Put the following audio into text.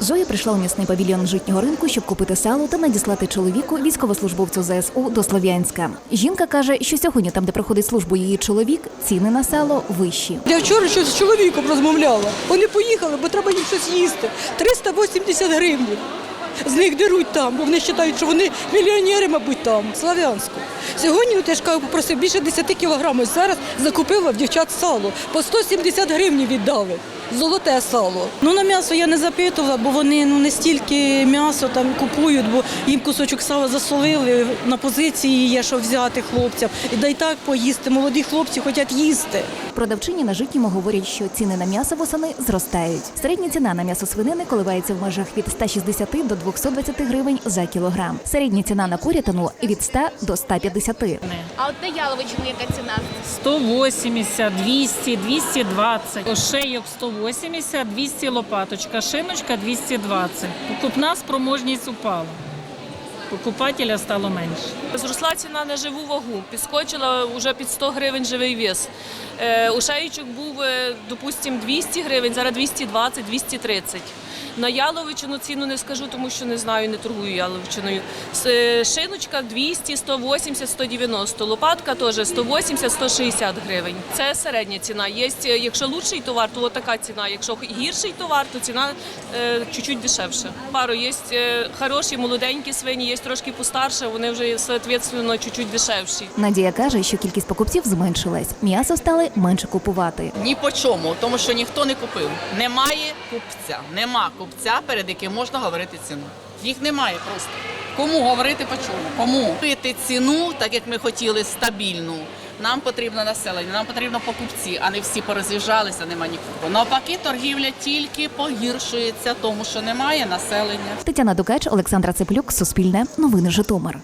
Зоя прийшла у м'ясний павільйон житнього ринку, щоб купити сало та надіслати чоловіку військовослужбовцю ЗСУ до Слов'янська. Жінка каже, що сьогодні, там, де проходить службу її чоловік, ціни на сало вищі. Я вчора щось з чоловіком розмовляла. Вони поїхали, бо треба їм щось їсти. 380 гривень. З них деруть там, бо вони вважають, що вони мільйонери, мабуть, там, Славянську. Сьогодні, от я ж кажу, попросив більше 10 кілограмів. Зараз закупила в дівчат сало. По 170 гривень віддали. Золоте сало. Ну на м'ясо я не запитувала, бо вони ну не стільки м'ясо там купують, бо їм кусочок сала засолили. На позиції є, що взяти хлопцям. І дай так поїсти. Молоді хлопці хочуть їсти. Продавчині на житньому говорять, що ціни на м'ясо восени зростають. Середня ціна на м'ясо свинини коливається в межах від 160 до 220 гривень за кілограм. Середня ціна на курятину від 100 до 150. А от на яловичину яка ціна? 180, 200, 220, ошейок 180, 200 лопаточка, шиночка 220. Покупна спроможність упала. Покупателя стало менше. Зросла ціна на живу вагу, підскочила вже під 100 гривень живий вес. Е, у шеючок був, е, допустим, 200 гривень, зараз 220-230. На яловичину ціну не скажу, тому що не знаю, не торгую яловичиною. Е, Шиночка 200, 180, 190. Лопатка теж 180, 160 гривень. Це середня ціна. Є, якщо лучший товар, то така ціна. Якщо гірший товар, то ціна чуть-чуть дешевше. Пару є хороші, молоденькі свині, є трошки постарше, вони вже, соответственно, чуть-чуть дешевші. Надія каже, що кількість покупців зменшилась. М'ясо стали менше купувати. Ні по чому, тому що ніхто не купив. Немає купця, нема купця, перед яким можна говорити ціну. Їх немає просто. Кому говорити по чому? Кому пити ціну, так як ми хотіли, стабільну. Нам потрібно населення, нам потрібно покупці, а не всі пороз'їжджалися, нема нікого. Навпаки, торгівля тільки погіршується, тому що немає населення. Тетяна Дукач, Олександра Цеплюк, Суспільне, Новини Житомир.